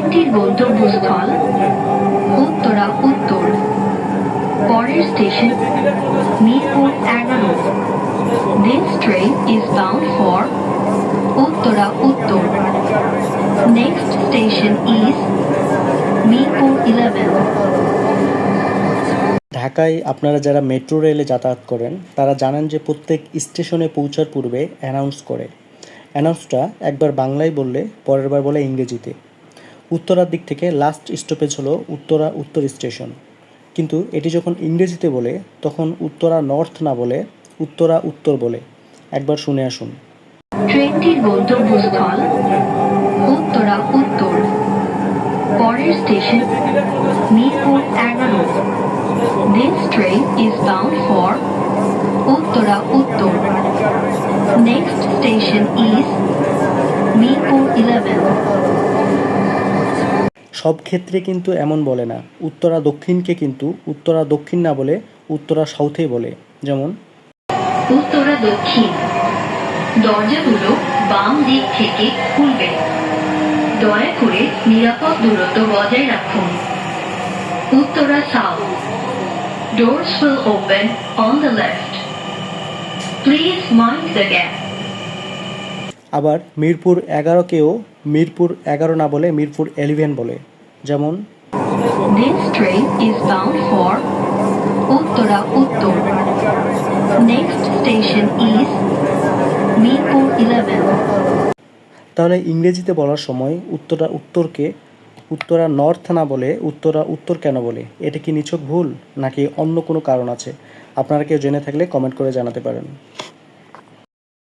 ট্রেনটির গন্তব্যস্থল উত্তরা উত্তর, পরের স্টেশন মিরপুর এগারো। This train is bound for Uttara উত্তর। Next station is Mirpur eleven ঢাকায় আপনারা যারা মেট্রো রেলে যাতায়াত করেন, তারা জানেন যে প্রত্যেক স্টেশনে পৌঁছার পূর্বে অ্যানাউন্স করে। অ্যানাউন্সটা একবার বাংলায় বললে, পরের বার বলে ইংরেজিতে। উত্তরার দিক থেকে লাস্ট স্টপেজ হলো উত্তরা উত্তর স্টেশন কিন্তু এটি যখন ইংরেজিতে বলে, তখন উত্তরা নর্থ না বলে, উত্তরা উত্তর বলে। একবার শুনে আসুন। ট্রেনটির গন্তব্যস্থল উত্তরা উত্তর। পরের স্টেশন মিরপুর এগারো। This train is bound for Uttara উত্তর। Next station is Mirpur eleven সব ক্ষেত্রে কিন্তু এমন বলে না। উত্তরা দক্ষিণকে কিন্তু উত্তরা দক্ষিণ না বলে উত্তরা সাউথেই বলে। যেমন উত্তরা দক্ষিণ। দরজাগুলো বাম দিক থেকে খুলবে। দয়া করে নিরাপদ দূরত্ব বজায় রাখুন। Uttara south. Doors will open on the left. Please mind the gap. আবার মিরপুর এগারোকেও মিরপুর এগারো না বলে মিরপুর এলিভেন বলে। যেমন this train is bound for Uttara উত্তর next station is Mirpur eleven তাহলে ইংরেজিতে বলার সময় উত্তরা উত্তরকে উত্তরা নর্থ না বলে উত্তরা উত্তর কেন বলে? এটা কি নিছক ভুল? নাকি অন্য কোনো কারণ আছে? আপনারা কেউ জেনে থাকলে কমেন্ট করে জানাতে পারেন।